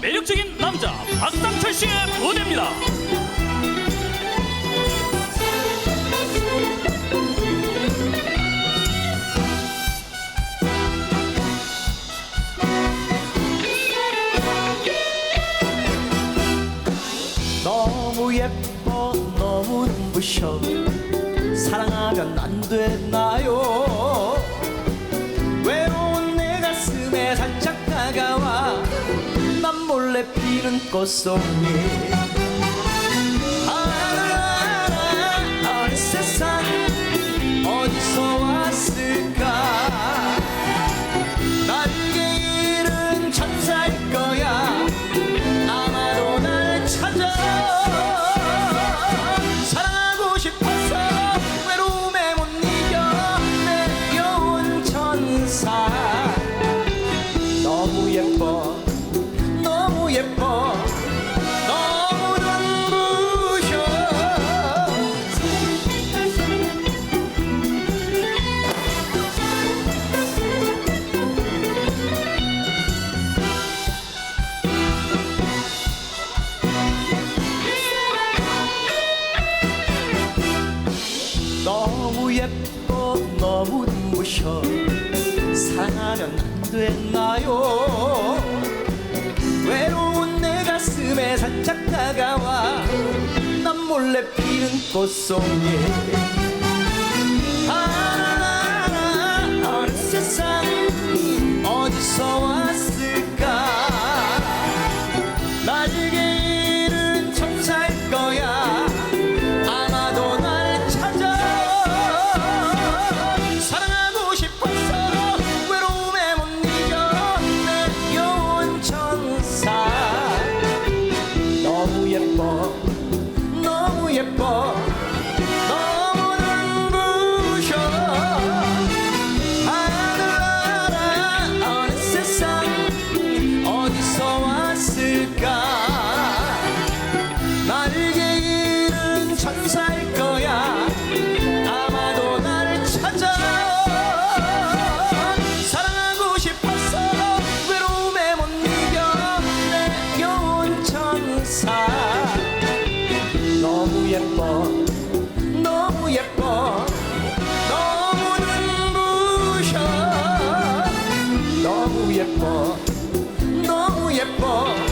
매력적인 남자 박상철 씨의 무대입니다. 너무 예뻐 너무 눈부셔. 사랑하면 안 되나요? 외로운 내 가슴에 살짝 다가와. 난 몰래 피는 꽃송이 눈부셔 사랑하면 안 되나요? 외로운 내 가슴에 살짝 다가와 난 몰래 피는 꽃송이. 아 어느 세상 어디서 왔을 예뻐. 너무 예뻐. 너무 눈부셔. 너무 예뻐. 너무 예뻐